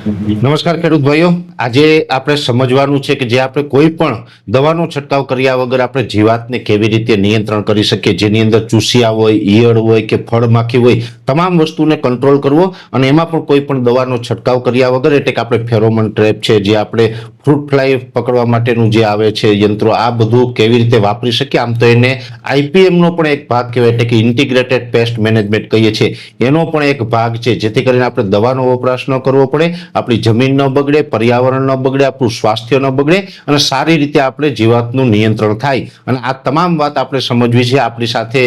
નમસ્કાર ખેડૂત ભાઈઓ. આજે આપણે સમજવાનું છે કે જે આપણે કોઈ પણ દવાનો છંટકાવ કર્યા વગર આપણે જીવાતને કેવી રીતે નિયંત્રણ કરી શકીએ, જેની અંદર ચૂસિયા હોય, ઈયળ હોય કે ફળ માખી હોય તમામ વસ્તુને કંટ્રોલ કરવો અને એમાં પણ કોઈ પણ દવાનો છંટકાવ કર્યા વગર, એટલે કે આપણે ફેરોમન ટ્રેપ છે, જે આપણે ફ્રૂટ ફ્લાય પકડવા માટેનું જે આવે છે, યંત્રો, આ બધું કેવી રીતે વાપરી શકીએ, આમ તો એને આઈપીએમનો પણ એક ભાગ કહેવાય, એટલે કે ઇન્ટિગ્રેટેડ પેસ્ટ મેનેજમેન્ટ કહીએ છીએ. એનો પણ એક ભાગ છે, જેથી કરીને આપણે દવાનો વપરાશ ન કરવો પડે, આપણી જમીન ન બગડે, પર્યાવરણ ન બગડે, આપણું સ્વાસ્થ્ય ન બગડે, અને સારી રીતે આપણે જીવાતનું નિયંત્રણ થાય. અને આ તમામ વાત આપણે સમજવી છે. આપણી સાથે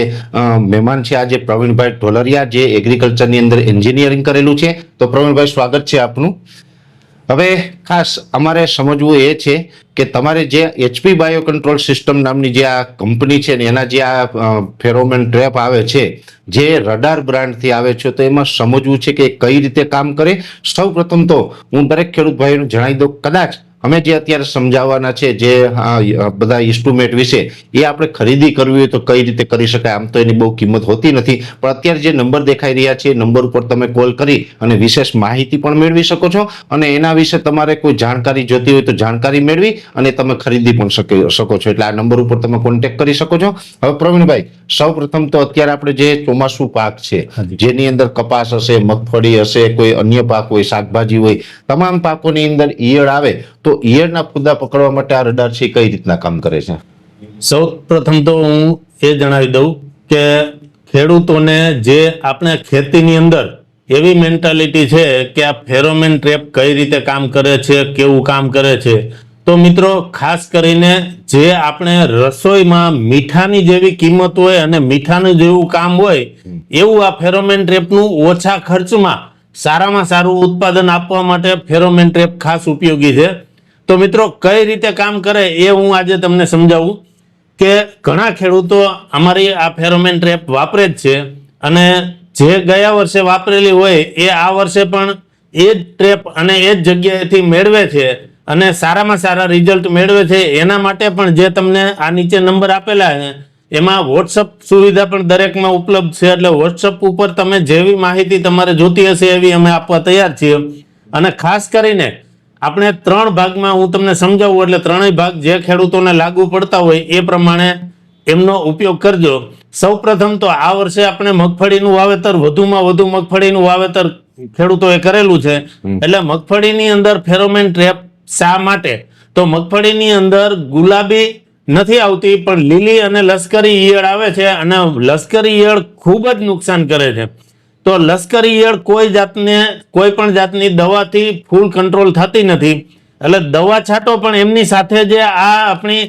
મહેમાન છે આજે પ્રવીણભાઈ ઢોલરિયા, જે એગ્રીકલ્ચરની અંદર એન્જિનિયરિંગ કરેલું છે. તો પ્રવીણભાઈ, સ્વાગત છે આપનું. હવે ખાસ અમારે સમજવું એ છે કે તમારે જે એચપી બાયો કંટ્રોલ સિસ્ટમ નામની જે આ કંપની છે ને, એના જે આ ફેરોમેન ટ્રેપ આવે છે, જે રડાર બ્રાન્ડથી આવે છે, તો એમાં સમજવું છે કે કઈ રીતે કામ કરે. સૌ તો હું દરેક ખેડૂત ભાઈઓને જણાવી દઉં, કદાચ અમે જે અત્યારે સમજાવવાના છે જે બધા ઇન્સ્ટ્રુમેન્ટ વિશે એ આપણે ખરીદી કરવી હોય તો કઈ રીતે કરી શકાય? આમ તો એની બહુ કિંમત હોતી નથી. પણ અત્યારે જે નંબર દેખાઈ રહ્યા છે નંબર ઉપર તમે કોલ કરી અને વિશેષ માહિતી પણ મેળવી શકો છો. અને એના વિશે તમારે કોઈ જાણકારી જોતી હોય તો જાણકારી મેળવી અને તમે ખરીદી પણ શકો છો. એટલે આ નંબર ઉપર તમે કોન્ટેક્ટ કરી શકો છો. હવે પ્રવીણભાઈ સૌ પ્રથમ તો અત્યારે આપણે જે ચોમાસું પાક છે જેની અંદર કપાસ હશે મગફળી હશે કોઈ અન્ય પાક હોય શાકભાજી હોય તમામ પાકોની અંદર ઈયળ આવે. તો ઈયળના ફૂદા પકડવા માટે આ રડાર છે કઈ રીતના કામ કરે છે? સૌ પ્રથમ તો હું એ જણાવી દઉં કે ખેડૂતોને જે આપણે ખેતીની અંદર એવી મેન્ટાલિટી છે કે આ ફેરોમેન ટ્રેપ કઈ રીતે કામ કરે છે, કેવું કામ કરે છે. તો મિત્રો, ખાસ કરીને જે આપણે રસોઈમાં મીઠાની જેવી કિંમત હોય અને મીઠાનું જેવું કામ હોય, એવું આ ફેરોમેન ટ્રેપનું ઓછા ખર્ચમાં સારામાં સારું ઉત્પાદન આપવા માટે ફેરોમેન ટ્રેપ ખાસ ઉપયોગી છે. તો મિત્રો, કઈ રીતે કામ કરે એ હું આજે તમને સમજાવું કે ઘણા ખેડૂતો અમારી આ ફેરોમેન ટ્રેપ વાપરે જ છે અને જે ગયા વર્ષે વાપરેલી હોય એ આ વર્ષે પણ એ જ ટ્રેપ અને એ જ જગ્યાએથી મેળવે છે અને સારામાં સારા રિઝલ્ટ મેળવે છે. એના માટે પણ જે તમને આ નીચે નંબર આપેલા છે, એમાં વોટ્સઅપ સુવિધા પણ દરેકમાં ઉપલબ્ધ છે. એટલે વોટ્સઅપ ઉપર તમે જેવી માહિતી તમારે જોતી હશે એવી અમે આપવા તૈયાર છીએ. અને ખાસ કરીને આપણે ત્રણ ભાગમાં હું તમને સમજાવું એટલે ત્રણેય ભાગ જે ખેડૂતોને લાગુ પડતા હોય એ પ્રમાણે એમનો ઉપયોગ કરજો. સૌપ્રથમ તો આ વર્ષે આપણે મગફળીનું વાવેતર વધુમાં વધુ મગફળીનું વાવેતર ખેડૂતોએ કરેલું છે. એટલે મગફળીની અંદર ફેરોમેન ટ્રેપ શા માટે? તો મગફળીની અંદર ગુલાબી નથી આવતી પણ લીલી અને લશ્કરી ઈયળ આવે છે અને લશ્કરી ઈયળ ખૂબ જ નુકસાન કરે છે. તો લશ્કરી ઈયળ કોઈ જાતને, કોઈ પણ જાતની દવાથી ફૂલ કંટ્રોલ થતી નથી. એટલે દવા છાંટો પણ એમની સાથે જે આ આપણી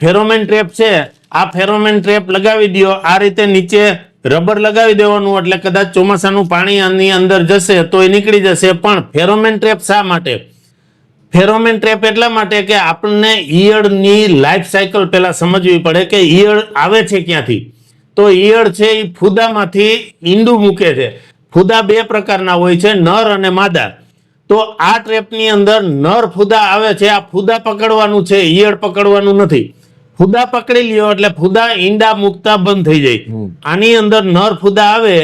ફેરોમેન ટ્રેપ છે, આ ફેરોમેન ટ્રેપ લગાવી દ્યો. આ રીતે નીચે રબર લગાવી દેવાનું, એટલે કદાચ ચોમાસાનું પાણી આની અંદર જશે તો એ નીકળી જશે. પણ ફેરોમેન ટ્રેપ શા માટે? ફેરોમેન ટ્રેપ એટલા માટે કે આપણને ઈયળની લાઈફ સાયકલ પહેલાં સમજવી પડે કે ઈયળ આવે છે ક્યાંથી? તો ઈયળ છે એ ફૂદામાંથી ઈંડું મૂકે છે. ફૂદા બે પ્રકારના હોય છે નર અને માદા. તો આ ટ્રેપની અંદર નર ફૂદા આવે છે આ ફૂદા પકડવાનું છે ઈયળ પકડવાનું નથી. ફૂદા પકડી લ્યો એટલે ફૂદા ઈંડા મૂકતા બંધ થઈ જાય. આની અંદર નર ફૂદા આવે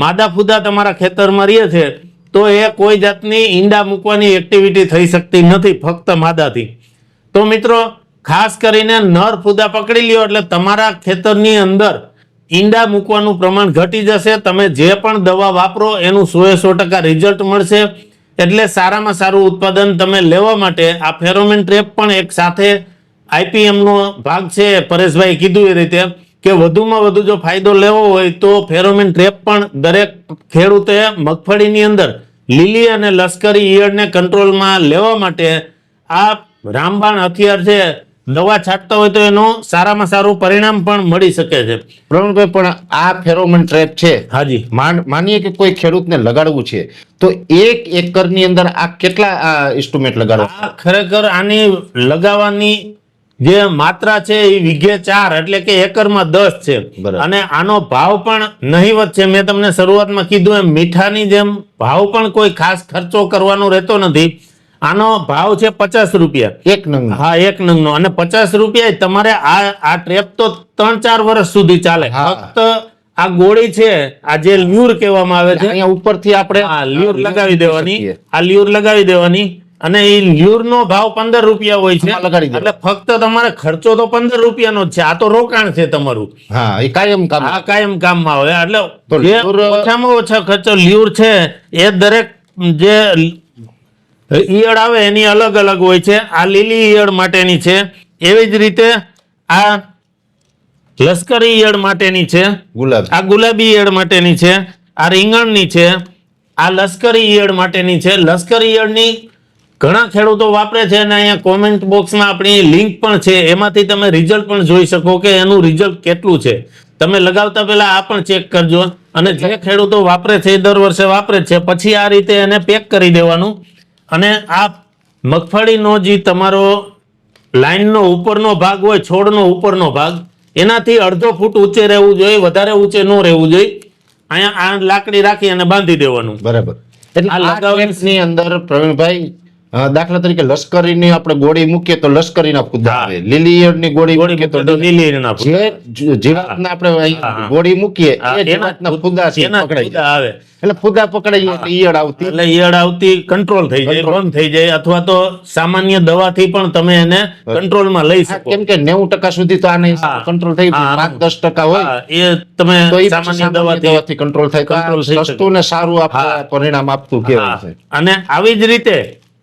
માદા ફૂદા તમારા ખેતરમાં રહે છે તો એ કોઈ જાતની ઈંડા મૂકવાની એક્ટિવિટી થઈ શકતી નથી ફક્ત માદાથી. તો મિત્રો ખાસ કરીને નર ફૂદા પકડી લ્યો એટલે તમારા ખેતરની અંદર ઈંડા મૂકવાનું પ્રમાણ ઘટી જશે. તમે જે પણ દવા વાપરો, એનું સો સો ટકા રિઝલ્ટ મળશે. એટલે સારામાં સારું ઉત્પાદન તમે લેવા માટે આ ફેરોમેન ટ્રેપ પણ એક સાથે આઈપીએમનો ભાગ છે. પરેશભાઈ કીધું એ રીતે કે વધુમાં વધુ જો ફાયદો લેવો હોય તો ફેરોમેન ટ્રેપ પણ દરેક ખેડૂતે મગફળીની અંદર લીલી અને લશ્કરી ઈયળને કંટ્રોલમાં લેવા માટે આ રામબાણ હથિયાર છે. દવા છાંટતા હોય તો એનું સારામાં સારું પરિણામ પણ મળી શકે છે. પ્રવીણભાઈ પણ આ ફેરોમન ટ્રેપ છે. હાજી. માનીએ કે કોઈ ખેડૂતને લગાડવું છે તો એક એકરની અંદર આ કેટલા ઇન્સ્ટ્રુમેન્ટ લગાડવા ખરેખર આની લગાવવાની જે માત્રા છે એ વીઘે ચાર એટલે કે એકરમાં દસ છે. બરાબર. અને આનો ભાવ પણ નહીવત છે. મેં તમને શરૂઆતમાં કીધું એમ મીઠાની જેમ ભાવ પણ કોઈ ખાસ ખર્ચો કરવાનો રહેતો નથી. આનો ભાવ છે પચાસ રૂપિયા. એક નંગ. હા એક નંગનો. અને પચાસ રૂપિયા તમારે આ આ ટ્રેપ તો ત્રણ ચાર વર્ષ સુધી ચાલે. ફક્ત આ ગોળી છે આ જે લ્યુર કહેવામાં આવે છે. અહીંયા ઉપરથી આપણે આ લ્યુર લગાવી દેવાની. આ લ્યુર લગાવી દેવાની. અને એ લ્યુર નો ભાવ પંદર રૂપિયા હોય છે. એટલે ફક્ત તમારે ખર્ચો તો પંદર રૂપિયાનો જ છે. આ તો રોકાણ છે તમારું. હા એ કાયમ કામ. આ કાયમ કામમાં આવે. એટલે ઓછામાં ઓછા ખર્ચો લ્યુર છે એ દરેક જે ઈયળ આવે એની અલગ અલગ હોય છે. આ લીલી ઈયળ માટેની છે. એવી જ રીતે આ લશ્કરી ઈયળ માટેની છે. ગુલાબ. આ ગુલાબી ઈયળ માટેની છે. આ રીંગણની છે. આ લશ્કરી ઈયળ માટેની છે. લશ્કરી ઈયળની ઘણા ખેડૂતો વાપરે છે અને અહીંયા કોમેન્ટ બોક્સમાં આપણી લિંક પણ છે. એમાંથી તમે રિઝલ્ટ પણ જોઈ શકો કે એનું રિઝલ્ટ કેટલું છે. તમે લગાવતા પહેલા આ પણ ચેક કરજો. અને જે ખેડૂતો વાપરે છે એ દર વર્ષે વાપરે છે. પછી આ રીતે એને પેક કરી દેવાનું. અને આ મગફળીનો જે તમારો લાઈનનો ઉપરનો ભાગ હોય છોડનો ઉપરનો ભાગ એનાથી અડધો ફૂટ ઊંચે રહેવું જોઈએ વધારે ઊંચે ન રહેવું જોઈએ. અહીંયા આ લાકડી રાખી અને બાંધી દેવાનું. બરાબર. એટલે આ લગાવેન્સની અંદર પ્રવીણભાઈ દાખલા તરીકે લશ્કરીની આપણે ગોળી મૂકીએ તો લશ્કરીના ફુદ્દા આવે. લીલી ઈયળની ગોળી મૂકીએ તો લીલી ફૂટ. જે જીવાતના આપણે. ગોળી મૂકીએ એ જીવાતના ફુદ્દા છે પકડાઈ આવે. એટલે ફુદ્દા પકડાઈ જાય ઈયળ આવતી. એટલે ઈયળ આવતી કંટ્રોલ થઈ જાય બંધ થઈ જાય અથવા તો સામાન્ય દવાથી પણ તમે એને કંટ્રોલમાં લઈ શકો. કેમ કે નેવું ટકા સુધી તો આને કંટ્રોલ થઈ હા, પાંચ દસ ટકા હોય. એ તમે સામાન્ય દવાથી કંટ્રોલ થાય. કંટ્રોલ સસ્તું ને સારું પરિણામ આપતું કહેવાય છે. અને આવી જ રીતે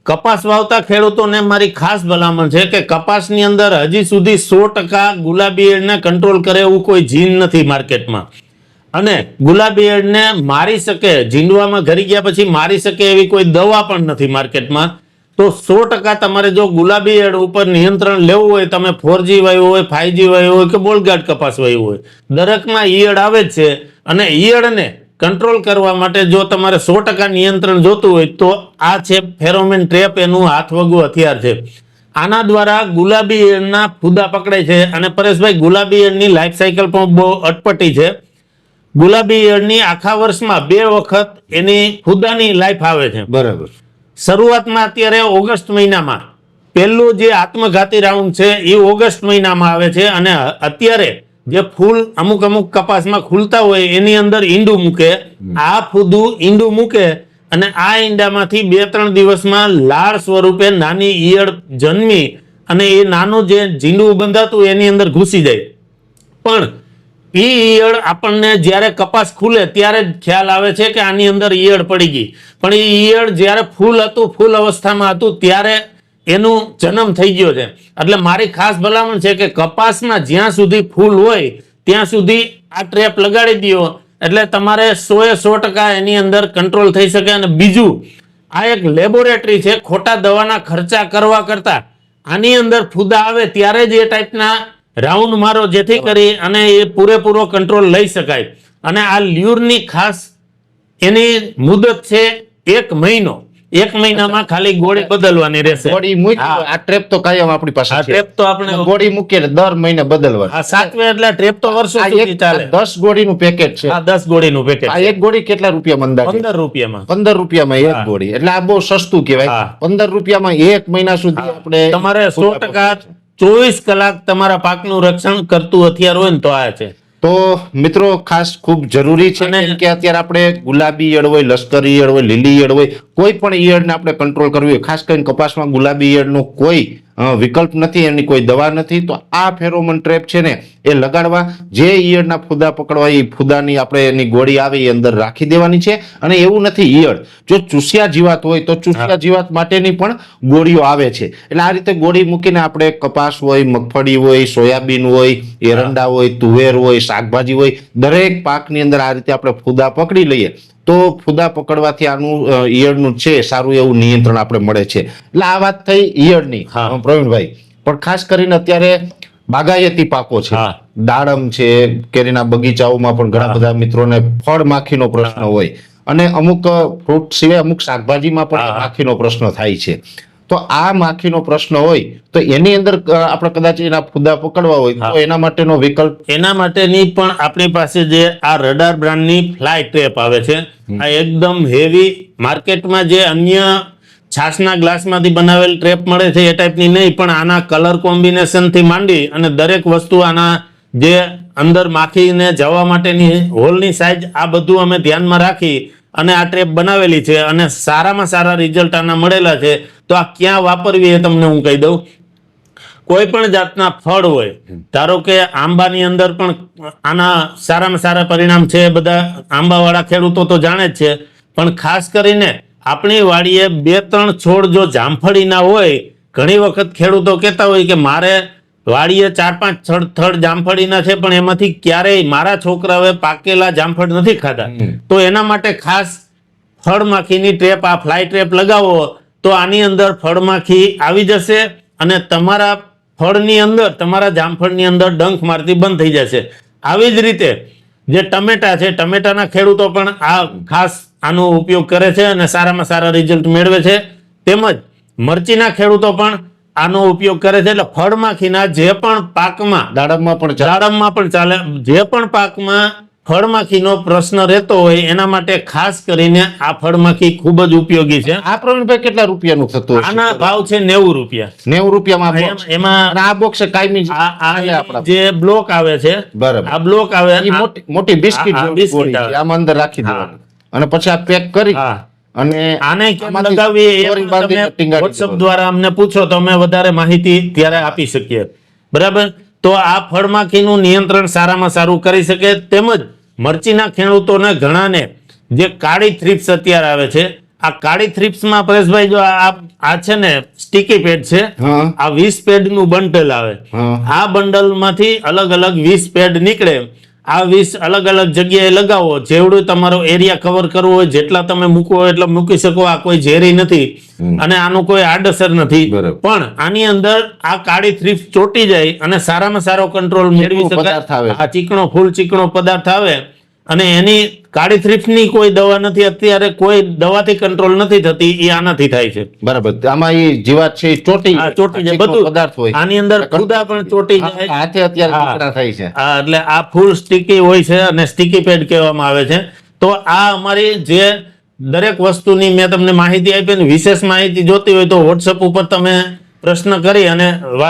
કપાસ વાવતા ખેડૂતોને મારી ખાસ ભલામણ છે કે કપાસની અંદર હજી સુધી સો ટકા ગુલાબી એડને કંટ્રોલ કરે એવું કોઈ જીન નથી માર્કેટમાં. અને ગુલાબી એડને મારી શકે જીંડવામાં ઘરી ગયા પછી મારી શકે એવી કોઈ દવા પણ નથી માર્કેટમાં. તો સો ટકા તમારે જો ગુલાબી એડ ઉપર નિયંત્રણ લેવું હોય, તમે ફોરજી વાયુ હોય ફાઈવજી વાયુ હોય કે બોલગાર્ડ કપાસ વાયુ હોય, દરેકમાં ઈયળ આવે જ છે. અને ઈયળને કંટ્રોલ કરવા માટે જો તમારે સો ટકા નિયંત્રણ જોતું હોય તો આ છે ફેરોમેન ટ્રેપ એનું હાથવગું હથિયાર છે. આના દ્વારા ગુલાબી ઈયળના ફૂદા પકડે છે અને પરેશભાઈ ગુલાબી ઈયળની લાઈફ સાયકલ પણ બહુ અટપટી છે. ગુલાબી ઈયળની આખા વર્ષમાં બે વખત એની ફૂદાની લાઈફ આવે છે. બરાબર. શરૂઆતમાં અત્યારે ઓગસ્ટ મહિનામાં. પહેલું જે આત્મઘાતી રાઉન્ડ છે એ ઓગસ્ટ મહિનામાં આવે છે અને અત્યારે જે ફૂલ અમુક અમુક કપાસમાં ખુલતા હોય એની અંદર ઈંડું મૂકે. આ ફૂદું ઈંડું મૂકે અને આ ઈંડામાંથી બે ત્રણ દિવસમાં લાળ સ્વરૂપે નાની ઈયળ જન્મી અને એ નાનું જે ઝીંડું બંધાતું એની અંદર ઘૂસી જાય. પણ એ ઈયળ આપણને જ્યારે કપાસ ખુલે ત્યારે જ ખ્યાલ આવે છે કે આની અંદર ઈયળ પડી ગઈ. પણ એ ઈયળ જ્યારે ફૂલ હતું ફૂલ અવસ્થામાં હતું ત્યારે એનું જન્મ થઈ ગયો છે. એટલે મારી ખાસ ભલામણ છે કે કપાસમાં જ્યાં સુધી ફૂલ હોય, ત્યાં સુધી આ ટ્રેપ લગાડી દો એટલે તમારે સો એ સો ટકા એની અંદર કંટ્રોલ થઈ શકે અને બીજું, આ એક લેબોરેટરી છે, ખોટા દવાના ખર્ચા કરવા કરતા. આની અંદર ફૂદા આવે ત્યારે જ એ ટાઈપના રાઉન્ડ મારો જેથી કરી અને એ પૂરેપૂરો કંટ્રોલ લઈ શકાય. અને આ લ્યુરની ખાસ એની મુદત છે એક મહિનો. એક મહિનામાં ખાલી ગોળી બદલવાની રહેશે. ગોળી મૂકી આ ટ્રેપ તો કાયમ આપણી પાસે આ ટ્રેપ તો આપણે ગોળી મૂકીએ દર મહિને બદલવાની. આ સાતવે એટલે ટ્રેપ તો વર્ષો સુધી ચાલે. આ દસ ગોળીનું પેકેટ છે. આ દસ ગોળીનું પેકેટ આ એક ગોળી કેટલા રૂપિયા મંદા પંદર રૂપિયામાં. પંદર રૂપિયામાં એક ગોળી. એટલે આ બહુ સસ્તું કહેવાય. હા. પંદર રૂપિયામાં એક મહિના સુધી આપણે તમારે સો ટકા ચોવીસ કલાક તમારા પાકનું રક્ષણ કરતું હથિયાર હોય ને તો આ છે. તો મિત્રો ખાસ ખૂબ જરૂરી છે કેમ કે અત્યારે આપણે ગુલાબી ઈયળ હોય લશ્કરી ઈયળ હોય લીલી ઈયળ હોય કોઈ પણ ઈયળને આપણે કંટ્રોલ કરવી હોય ખાસ કરીને કપાસમાં ગુલાબી ઈયળનો કોઈ વિકલ્પ નથી એની કોઈ દવા નથી તો આ ફેરોમન ટ્રેપ છે ને એ લગાડવા જે ઈયળના ફૂદા પકડવા એ ફૂદાની આપણે એની ગોળી આવે એ અંદર રાખી દેવાની છે. અને એવું નથી ઈયળ. જો ચૂસ્યા જીવાત હોય તો ચૂસ્યા જીવાત માટેની પણ ગોળીઓ આવે છે. એટલે આ રીતે ગોળી મૂકીને આપણે કપાસ હોય મગફળી હોય સોયાબીન હોય એરંડા હોય તુવેર હોય શાકભાજી હોય દરેક પાકની અંદર આ રીતે આપણે ફૂદા પકડી લઈએ. તો ફૂદા પકડવાથી આનું ઈયળનું છે સારું એવું નિયંત્રણ આપણે મળે છે. એટલે આ વાત થઈ ઈયળની હા. પ્રવીણભાઈ. પણ ખાસ કરીને અત્યારે બાગાયતી પાકો છે. દાડમ છે કેરીના બગીચાઓમાં પણ ઘણા બધા મિત્રોને ફળ માખીનો પ્રશ્ન હોય. અને અમુક ફ્રૂટ સિવાય અમુક શાકભાજીમાં પણ માખીનો પ્રશ્ન થાય છે. તો આ માખીનો પ્રશ્ન હોય તો એની અંદર આપણે કદાચ એના ફૂદા પકડવા હોય તો એના માટેનો વિકલ્પ? એના માટેની પણ આપણી પાસે જે આ રડાર બ્રાન્ડની ફ્લાય ટ્રેપ આવે છે આ એકદમ હેવી માર્કેટમાં જે અન્ય છાસના ગ્લાસમાંથી બનાવેલ ટ્રેપ મળે છે એ ટાઈપની નહીં પણ આના કલર કોમ્બિનેશનથી માંડી અને દરેક વસ્તુ આના જે અંદર માખીને જવા માટેની હોલની સાઇઝ આ બધું અમે ધ્યાનમાં રાખી અને આ ટ્રેપ બનાવેલી છે અને સારામાં સારા રિઝલ્ટ આના મળેલા છે, તો આ ક્યાં વાપરવી એ તમને હું કહી દઉં. કોઈ પણ જાતના ફળ હોય, ધારો કે આંબાની અંદર પણ આના સારામાં સારા પરિણામ છે, બધા આંબાવાળા ખેડૂતો તો જાણે જ છે, પણ ખાસ કરીને આપણી વાડીએ બે ત્રણ છોડ જો જામફળીના હોય, ઘણી વખત ખેડૂતો કહેતા હોય કે મારે વાડીએ ચાર પાંચ થડ થડ જામફળીના છે પણ એમાંથી ક્યારેય મારા છોકરાઓએ પાકેલા જામફળ નથી ખાધા. તો એના માટે ખાસ ફળમાખીની ટ્રેપ આ ફ્લાય ટ્રેપ લગાવો તો આની અંદર ફળમાખી આવી જશે અને તમારા ફળની અંદર તમારા જામફળની અંદર ડંખ મારતી બંધ થઈ જશે. આવી જ રીતે જે ટમેટા છે ટમેટાના ખેડૂતો પણ આ ખાસ આનો ઉપયોગ કરે છે અને સારામાં સારા રિઝલ્ટ મેળવે છે. તેમજ મરચીના ખેડૂતો પણ આનો ઉપયોગ કરે છે એટલે ફળમાખીના જે પણ પાકમાં દાડમમાં પણ દાડમમાં પણ ચાલે. જે પણ પાકમાં ફળમાખીનો પ્રશ્ન રહેતો હોય એના માટે ખાસ કરીને આ ફળમાખી ખૂબ જ ઉપયોગી છે. આ પ્રવીણભાઈ કેટલા રૂપિયાનું થતું? આના ભાવ છે નેવું રૂપિયા. નેવું રૂપિયામાં એમાં આ બોક્સ કાયમી જે બ્લોક આવે છે બરાબર. આ બ્લોક આવે મોટી બિસ્કિટ બિસ્કિટ. આમાં અંદર રાખી દેવાનું. અને પછી આ પેક કરી અને આને કેમ લગાવવી તમે WhatsApp દ્વારા અમને પૂછો તો અમે વધારે માહિતી ત્યારે આપી શકીએ. બરાબર? તો આ ફળમાખીનું નિયંત્રણ સારામાં સારું કરી શકે. તેમજ મરચીના ખેડૂતોને ઘણાને જે કાળી થ્રીપ્સ અત્યારે આવે છે આ કાળી થ્રીપ્સમાં પરેશભાઈ જો આ આ છે ને સ્ટીકી પેડ છે આ વીસ પેડનું બંડલ આવે. આ આ બંડલમાંથી અલગ અલગ વીસ પેડ નીકળે. આ વીસ અલગ અલગ જગ્યાએ લગાવો. જેવડું તમારો એરિયા કવર કરવો હોય જેટલા તમે મૂકો એટલે મૂકી શકો. આ કોઈ ઝેરી નથી. અને આનું કોઈ આડઅસર નથી. પણ આની અંદર આ કાળી થ્રીફ ચોટી જાય અને સારામાં સારો કંટ્રોલ મેળવી. શકાય. આ ચીકણો ફૂલ ચીકણો પદાર્થ આવે. અને એની કાળી થ્રીફની કોઈ દવા નથી અત્યારે કોઈ દવાથી કંટ્રોલ નથી થતી એ આનાથી થાય છે. બરાબર. આમાં એ જીવાત છે ચોટી આ ચોટી જાય. બધું પદાર્થ હોય. આની અંદર ખુદા પણ ચોટી જાય. હાથે અત્યારે. થાય છે. એટલે આ ફૂલ સ્ટીકી હોય છે અને સ્ટીકી પેડ કહેવામાં આવે છે. તો આ અમારી જે દરેક વસ્તુની મેં તમને માહિતી આપી અને વિશેષ માહિતી જોતી હોય તો વોટ્સઅપ ઉપર તમે પ્રશ્ન કરી અને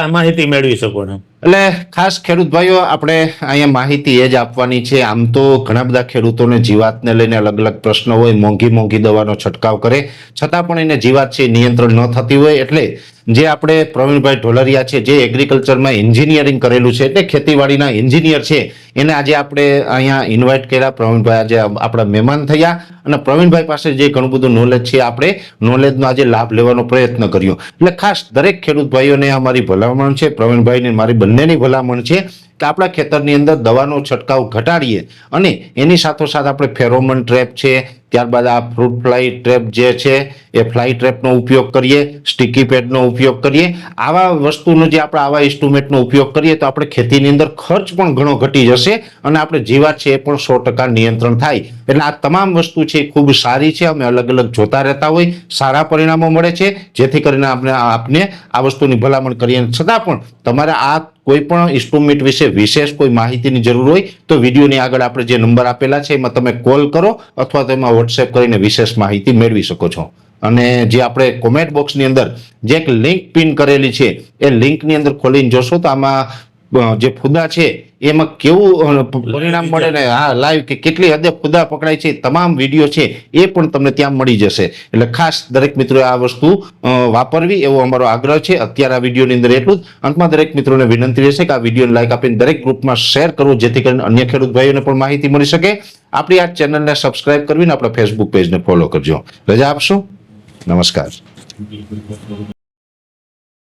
માહિતી મેળવી શકો છો. એટલે ખાસ ખેડૂત ભાઈઓ, આપણે અહીંયા માહિતી એ જ આપવાની છે. આમ તો ઘણા બધા ખેડૂતોને જીવાતને લઈને અલગ અલગ પ્રશ્નો હોય, મોંઘી મોંઘી દવાનો છંટકાવ કરે. છતાં પણ એને જીવાત છે નિયંત્રણ ન થતી હોય એટલે જે આપણે પ્રવીણભાઈ ઢોલરિયા છે, જે એગ્રીકલ્ચરમાં એન્જિનિયરિંગ કરેલું છે એટલે ખેતીવાડીના એન્જિનિયર છે, એને આજે આપણે અહીંયા ઇન્વાઇટ કર્યા. પ્રવીણભાઈ આજે આપણા મહેમાન થયા અને પ્રવીણભાઈ પાસે જે ઘણું બધું નોલેજ છે, આપણે નોલેજનો આજે લાભ લેવાનો પ્રયત્ન કર્યો. એટલે ખાસ દરેક ખેડૂત ભાઈઓને અમારી ભલામણ છે, પ્રવીણભાઈને મારી બંનેની ભલામણ છે કે આપણા ખેતરની અંદર દવાનો છંટકાવ ઘટાડીએ અને એની સાથોસાથ આપણે ફેરોમન ટ્રેપ છે ત્યારબાદ આ ફ્રૂટ ફ્લાય ટ્રેપ જે છે, એ ફ્લાય ટ્રેપનો ઉપયોગ કરીએ સ્ટીકી પેડનો ઉપયોગ કરીએ. આવા વસ્તુનો જે આપણે આવા ઇન્સ્ટ્રુમેન્ટનો ઉપયોગ કરીએ, તો આપણે ખેતીની અંદર ખર્ચ પણ ઘણો ઘટી જશે અને આપણે જીવાત છે એ પણ સો ટકા નિયંત્રણ થાય. એટલે આ તમામ વસ્તુ છે એ ખૂબ સારી છે, અમે અલગ અલગ જોતા રહેતા હોય, સારા પરિણામો મળે છે. જેથી કરીને આપણે આપને આ વસ્તુની ભલામણ કરીએ છતાં પણ તમારે આ કોઈ પણ ઇન્સ્ટ્રુમેન્ટ વિશે વિશેષ કોઈ માહિતીની જરૂર હોય તો વિડીયોની આગળ આપણે જે નંબર આપેલા છે, એમાં તમે કોલ કરો અથવા તો એમાં વોટ્સએપ કરીને વિશેષ માહિતી મેળવી શકો છો. અને જે આપણે કોમેન્ટ બોક્સની અંદર જે એક લિંક પિન કરેલી છે, એ લિંકની અંદર ખોલીને જોશો તો આમાં જે ફુદા છે એમાં કેવું પરિણામ મળે ને? હા લાઈવ કે કેટલી હદે ફુદા પકડાય છે તમામ વીડિયો છે એ પણ તમને ત્યાં મળી જશે. એટલે ખાસ દરેક મિત્રોએ આ વસ્તુ અ, વાપરવી એવો અમારો આગ્રહ છે. અત્યારે આ વિડીયોની અંદર એટલું જ. અંતમાં દરેક મિત્રોને વિનંતી રહેશે કે આ વિડીયોને લાઈક આપીને દરેક ગ્રુપમાં શેર કરવું જેથી કરીને અન્ય ખેડૂત ભાઈઓને પણ માહિતી મળી શકે. આપણી આ ચેનલને સબસ્ક્રાઇબ કરવીને આપણા ફેસબુક પેજને ફોલો કરજો. રજા આપશો? નમસ્કાર.